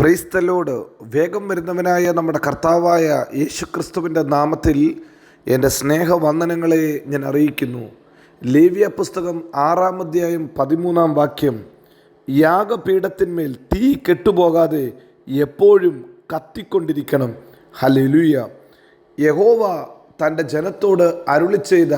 ക്രൈസ്തലോട് വേഗം വരുന്നവനായ നമ്മുടെ കർത്താവായ യേശു ക്രിസ്തുവിന്റെ നാമത്തിൽ എന്റെ സ്നേഹവന്ദനങ്ങളെ ഞാൻ അറിയിക്കുന്നു. ലേവ്യ പുസ്തകം ആറാം അധ്യായം പതിമൂന്നാം വാക്യം യാഗപീഠത്തിന്മേൽ തീ കെട്ടുപോകാതെ എപ്പോഴും കത്തിക്കൊണ്ടിരിക്കണം. ഹലലുയ യഹോവ തന്റെ ജനത്തോട് അരുളി ചെയ്ത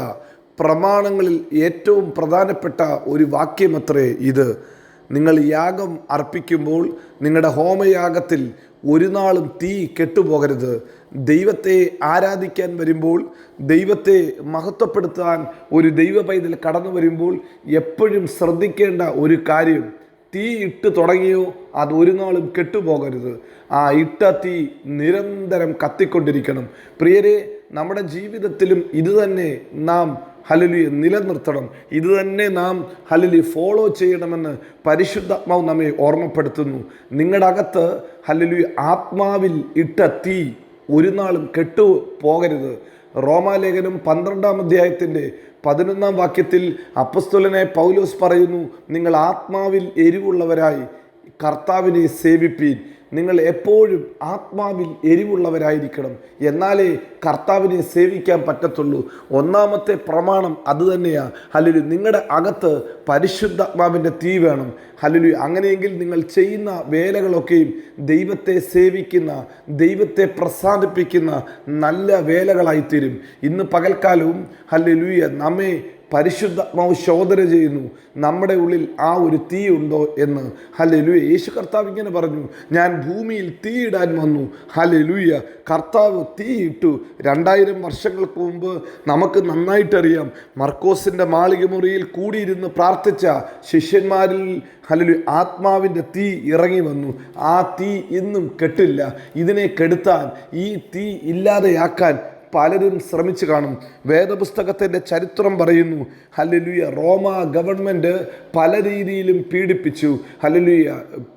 പ്രമാണങ്ങളിൽ ഏറ്റവും പ്രധാനപ്പെട്ട ഒരു വാക്യമത്രേ ഇത്. നിങ്ങൾ യാഗം അർപ്പിക്കുമ്പോൾ നിങ്ങളുടെ ഹോമയാഗത്തിൽ ഒരു നാളും തീ കെട്ടുപോകരുത്. ദൈവത്തെ ആരാധിക്കാൻ വരുമ്പോൾ ദൈവത്തെ മഹത്വപ്പെടുത്താൻ ഒരു ദൈവ പൈതൽ കടന്നു വരുമ്പോൾ എപ്പോഴും ശ്രദ്ധിക്കേണ്ട ഒരു കാര്യം തീ ഇട്ട് തുടങ്ങിയോ അത് ഒരു നാളും കെട്ടുപോകരുത്. ആ ഇട്ട തീ നിരന്തരം കത്തിക്കൊണ്ടിരിക്കണം. പ്രിയരെ നമ്മുടെ ജീവിതത്തിലും ഇതുതന്നെ നാം ഹലലുയെ നിലനിർത്തണം. ഇത് തന്നെ നാം ഹലലി ഫോളോ ചെയ്യണമെന്ന് പരിശുദ്ധാത്മാവ് നമ്മെ ഓർമ്മപ്പെടുത്തുന്നു. നിങ്ങളുടെ അകത്ത് ഹലലു ആത്മാവിൽ ഇട്ട തീ ഒരു നാളും കെട്ടു പോകരുത്. റോമാലേഖനം പന്ത്രണ്ടാം അധ്യായത്തിന്റെ പതിനൊന്നാം വാക്യത്തിൽ അപ്പസ്തുലനെ പൗലോസ് പറയുന്നു നിങ്ങൾ ആത്മാവിൽ എരിവുള്ളവരായി കർത്താവിനെ സേവിപ്പീൻ. നിങ്ങൾ എപ്പോഴും ആത്മാവിൽ എരിവുള്ളവരായിരിക്കണം. എന്നാലേ കർത്താവിനെ സേവിക്കാൻ പറ്റത്തുള്ളൂ. ഒന്നാമത്തെ പ്രമാണം അതുതന്നെയാണ് ഹലുലു നിങ്ങളുടെ അകത്ത് പരിശുദ്ധാത്മാവിന്റെ തീ വേണം. ഹലുലു അങ്ങനെയെങ്കിൽ നിങ്ങൾ ചെയ്യുന്ന വേലകളൊക്കെയും ദൈവത്തെ സേവിക്കുന്ന ദൈവത്തെ പ്രസാദിപ്പിക്കുന്ന നല്ല വേലകളായിത്തീരും. ഇന്ന് പകൽക്കാലവും ഹലുലുയ നമ്മെ പരിശുദ്ധാത്മാവ് ശോധന ചെയ്യുന്നു നമ്മുടെ ഉള്ളിൽ ആ ഒരു തീ ഉണ്ടോ എന്ന്. ഹലലുയ യേശു കർത്താവ് ഇങ്ങനെ പറഞ്ഞു ഞാൻ ഭൂമിയിൽ തീയിടാൻ വന്നു. ഹലലുയ കർത്താവ് തീയിട്ടു. രണ്ടായിരം വർഷങ്ങൾക്ക് മുമ്പ് നമുക്ക് നന്നായിട്ടറിയാം. മർക്കോസിന്റെ മാളിക മുറിയിൽ കൂടിയിരുന്ന് പ്രാർത്ഥിച്ച ശിഷ്യന്മാരിൽ ഹലലു ആത്മാവിന്റെ തീ ഇറങ്ങി വന്നു. ആ തീ ഇന്നും കെട്ടില്ല. ഇതിനെ കെടുത്താൻ ഈ തീ ഇല്ലാതെയാക്കാൻ പലരും ശ്രമിച്ചു കാണും. വേദപുസ്തകത്തിന്റെ ചരിത്രം പറയുന്നു ഹലലുയ റോമ ഗവൺമെന്റ് പല രീതിയിലും പീഡിപ്പിച്ചു. ഹലലുയ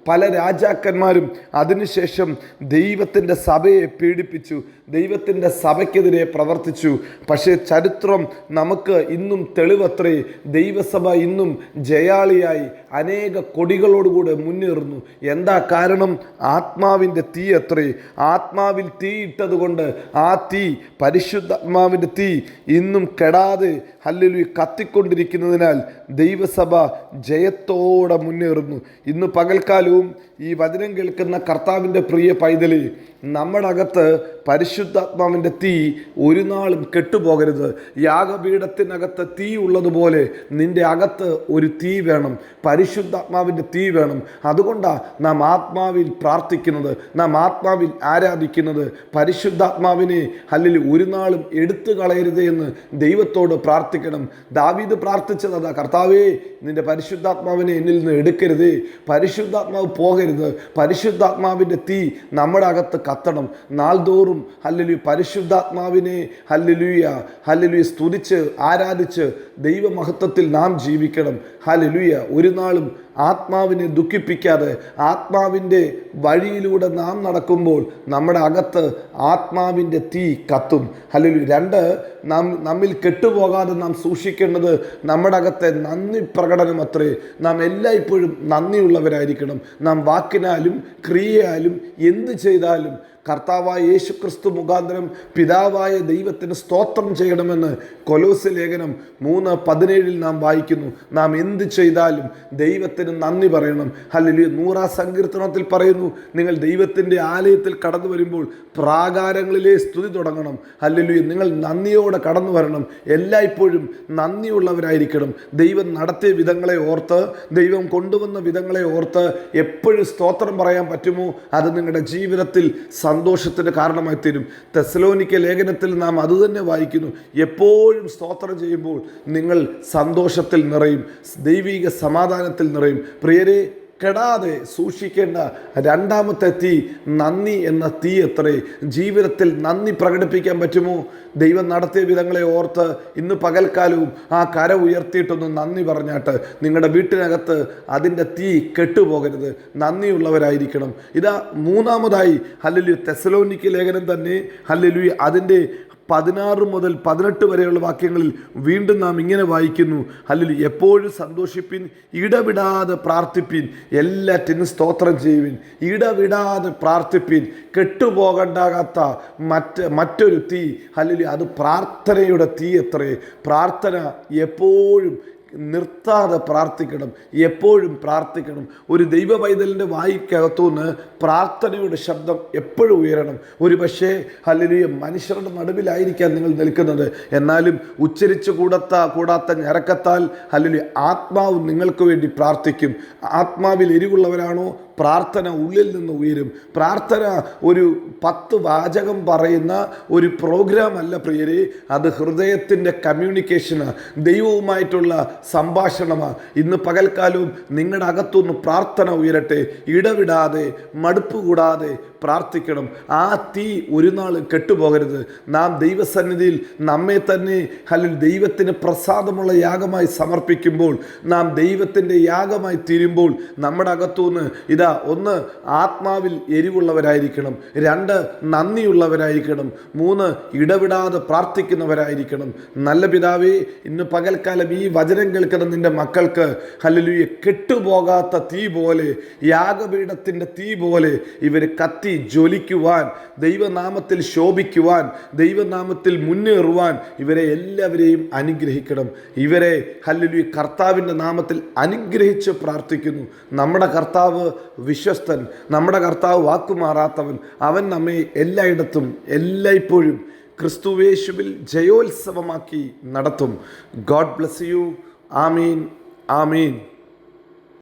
പല രാജാക്കന്മാരും അതിനുശേഷം ദൈവത്തിന്റെ സഭയെ പീഡിപ്പിച്ചു ദൈവത്തിന്റെ സഭയ്ക്കെതിരെ പ്രവർത്തിച്ചു. പക്ഷേ ചരിത്രം നമുക്ക് ഇന്നും തെളിവത്രേ ദൈവസഭ ഇന്നും ജയാളിയായി അനേക കൊടികളോടുകൂടെ മുന്നേറുന്നു. എന്താ കാരണം? ആത്മാവിന്റെ തീ അത്രേ ആത്മാവിൽ തീ ഇട്ടതുകൊണ്ട് ആ തീ പരിശുദ്ധാത്മാവിന്റെ തീ ഇന്നും കെടാതെ ഹല്ലുലു കത്തിക്കൊണ്ടിരിക്കുന്നതിനാൽ ദൈവസഭ ജയത്തോടെ മുന്നേറുന്നു. ഇന്ന് പകൽക്കാലവും ഈ വചനം കേൾക്കുന്ന കർത്താവിന്റെ പ്രിയ പൈതലി നമ്മുടെ അകത്ത് പരിശുദ്ധാത്മാവിന്റെ തീ ഒരു നാളും കെട്ടുപോകരുത്. യാഗപീഠത്തിനകത്ത് തീ ഉള്ളതുപോലെ നിന്റെ അകത്ത് ഒരു തീ വേണം പരിശുദ്ധാത്മാവിന്റെ തീ വേണം. അതുകൊണ്ടാണ് നാം ആത്മാവിൽ പ്രാർത്ഥിക്കുന്നത് നാം ആത്മാവിൽ ആരാധിക്കുന്നത്. പരിശുദ്ധാത്മാവിനെ അല്ലെങ്കിൽ ഒരു നാളും എടുത്തു കളയരുത് എന്ന് ദൈവത്തോട് പ്രാർത്ഥിക്കണം. ദാവീദ് പ്രാർത്ഥിച്ചത് അതാ കർത്താവേ നിന്റെ പരിശുദ്ധാത്മാവിനെ എന്നിൽ നിന്ന് എടുക്കരുത്. പരിശുദ്ധാത്മാവ് പോകരുത്. പരിശുദ്ധാത്മാവിന്റെ തീ നമ്മുടെ അകത്ത് കത്തണം. നാൾതോറും ഹല്ലലു പരിശുദ്ധാത്മാവിനെ ഹല്ലലുയ ഹല്ലലുയ സ്തുതിച്ച് ആരാധിച്ച് ദൈവമഹത്വത്തിൽ നാം ജീവിക്കണം. ഹല്ലലുയ ഒരു നാളും ആത്മാവിനെ ദുഃഖിപ്പിക്കാതെ ആത്മാവിന്റെ വഴിയിലൂടെ നാം നടക്കുമ്പോൾ നമ്മുടെ അകത്ത് ആത്മാവിന്റെ തീ കത്തും. അല്ലെങ്കിൽ രണ്ട് നാം നമ്മിൽ കെട്ടുപോകാതെ നാം സൂക്ഷിക്കേണ്ടത് നമ്മുടെ അകത്തെ നന്ദി പ്രകടനം അത്രേ. നാം എല്ലായ്പ്പോഴും നന്ദിയുള്ളവരായിരിക്കണം. നാം വാക്കിനാലും ക്രിയയാലും എന്ത് ചെയ്താലും കർത്താവായ യേശു ക്രിസ്തു മുഖാന്തരം പിതാവായ ദൈവത്തിന് സ്തോത്രം ചെയ്യണമെന്ന് കൊലോസ് ലേഖനം മൂന്ന് പതിനേഴിൽ നാം വായിക്കുന്നു. നാം എന്ത് ചെയ്താലും ദൈവത്തിന് നന്ദി പറയണം. അല്ലെങ്കിൽ നൂറാ സങ്കീർത്തനത്തിൽ പറയുന്നു നിങ്ങൾ ദൈവത്തിന്റെ ആലയത്തിൽ കടന്നു വരുമ്പോൾ പ്രാകാരങ്ങളിലെ സ്തുതി തുടങ്ങണം. അല്ലെങ്കിൽ നിങ്ങൾ നന്ദിയോടെ കടന്നു വരണം. എല്ലായ്പ്പോഴും നന്ദിയുള്ളവരായിരിക്കണം. ദൈവം നടത്തിയ വിധങ്ങളെ ഓർത്ത് ദൈവം കൊണ്ടുവന്ന വിധങ്ങളെ ഓർത്ത് എപ്പോഴും സ്തോത്രം പറയാൻ പറ്റുമോ? അത് നിങ്ങളുടെ ജീവിതത്തിൽ സന്തോഷത്തിന് കാരണമായി തീരും തെസലോനിക്ക ലേഖനത്തിൽ നാം അതുതന്നെ വായിക്കുന്നു. എപ്പോഴും സ്തോത്രം ചെയ്യുമ്പോൾ നിങ്ങൾ സന്തോഷത്തിൽ നിറയും ദൈവിക സമാധാനത്തിൽ നിറയും. പ്രിയരെ കെടാതെ സൂക്ഷിക്കേണ്ട രണ്ടാമത്തെ തീ നന്ദി എന്ന തീ എത്രേ? ജീവിതത്തിൽ നന്ദി പ്രകടിപ്പിക്കാൻ പറ്റുമോ? ദൈവം നടത്തിയ വിധങ്ങളെ ഓർത്ത് ഇന്ന് പകൽക്കാലവും ആ കര ഉയർത്തിയിട്ടൊന്ന് നന്ദി പറഞ്ഞാട്ട് നിങ്ങളുടെ വീട്ടിനകത്ത് അതിന്റെ തീ കെട്ടുപോകരുത്. നന്ദിയുള്ളവരായിരിക്കണം. ഇതാ മൂന്നാമതായി. ഹല്ലലു തെസലോനിക്ക് ലേഖനം തന്നെ. ഹല്ലലു അതിന്റെ പതിനാറ് മുതൽ പതിനെട്ട് വരെയുള്ള വാക്യങ്ങളിൽ വീണ്ടും നാം ഇങ്ങനെ വായിക്കുന്നു. അല്ലെങ്കിൽ എപ്പോഴും സന്തോഷിപ്പിൻ ഇടവിടാതെ പ്രാർത്ഥിപ്പിൻ എല്ലാറ്റിനും സ്തോത്രം ചെയ്യുവിൻ. ഇടവിടാതെ പ്രാർത്ഥിപ്പിൻ കെട്ടുപോകണ്ടാകാത്ത മറ്റ് മറ്റൊരു തീ. അല്ലെങ്കിൽ അത് പ്രാർത്ഥനയുടെ തീ എത്രേ പ്രാർത്ഥന എപ്പോഴും നിർത്താതെ പ്രാർത്ഥിക്കണം എപ്പോഴും പ്രാർത്ഥിക്കണം. ഒരു ദൈവ പൈതലിന്റെ വായിക്കകത്തുനിന്ന് പ്രാർത്ഥനയുടെ ശബ്ദം എപ്പോഴും ഉയരണം. ഒരു പക്ഷേ അല്ലെങ്കിൽ മനുഷ്യരുടെ നടുവിലായിരിക്കാം നിങ്ങൾ നിൽക്കുന്നത്. എന്നാലും ഉച്ചരിച്ചു കൂടത്ത കൂടാത്ത ഞരക്കത്താൽ അല്ലെങ്കിൽ ആത്മാവ് നിങ്ങൾക്ക് വേണ്ടി പ്രാർത്ഥിക്കും. ആത്മാവിൽ എരിവുള്ളവരാണോ? പ്രാർത്ഥന ഉള്ളിൽ നിന്ന് ഉയരും. പ്രാർത്ഥന ഒരു പത്ത് വാചകം പറയുന്ന ഒരു പ്രോഗ്രാം അല്ല പ്രിയരെ. അത് ഹൃദയത്തിന്റെ കമ്മ്യൂണിക്കേഷന് ദൈവവുമായിട്ടുള്ള സംഭാഷണമാണ് ഇന്ന് പകൽക്കാലവും നിങ്ങളുടെ അകത്തുനിന്ന് പ്രാർത്ഥന ഉയരട്ടെ. ഇടവിടാതെ മടുപ്പ് കൂടാതെ പ്രാർത്ഥിക്കണം. ആ തീ ഒരു നാൾ കെട്ടുപോകരുത്. നാം ദൈവസന്നിധിയിൽ നമ്മെ തന്നെ അല്ലെങ്കിൽ ദൈവത്തിന് പ്രസാദമുള്ള യാഗമായി സമർപ്പിക്കുമ്പോൾ നാം ദൈവത്തിന്റെ യാഗമായി തീരുമ്പോൾ നമ്മുടെ അകത്തുനിന്ന് ഇതാ ഒന്ന് ആത്മാവിൽ എരിവുള്ളവരായിരിക്കണം. രണ്ട് നന്ദിയുള്ളവരായിരിക്കണം. മൂന്ന് ഇടവിടാതെ പ്രാർത്ഥിക്കുന്നവരായിരിക്കണം. നല്ല പിതാവേ ഇന്ന് പകൽക്കാലം ഈ വചനം കേൾക്കുന്ന നിന്റെ മക്കൾക്ക് ഹല്ലേലൂയ കെട്ടുപോകാത്ത തീ പോലെ യാഗപീഠത്തിന്റെ തീ പോലെ ഇവർ കത്തി ജ്വലിക്കുവാൻ ദൈവനാമത്തിൽ ശോഭിക്കുവാൻ ദൈവനാമത്തിൽ മുന്നേറുവാൻ ഇവരെ എല്ലാവരെയും അനുഗ്രഹിക്കണം. ഇവരെ ഹല്ലേലൂയ കർത്താവിന്റെ നാമത്തിൽ അനുഗ്രഹിച്ച് പ്രാർത്ഥിക്കുന്നു. നമ്മുടെ കർത്താവ് വിശ്വസ്തൻ നമ്മുടെ കർത്താവ് വാക്കുമാറാത്തവൻ അവൻ നമ്മെ എല്ലായിടത്തും എല്ലായ്പ്പോഴും ക്രിസ്തുവേശുവിൽ ജയോത്സവമാക്കി നടത്തും. God bless you. Amin Amin.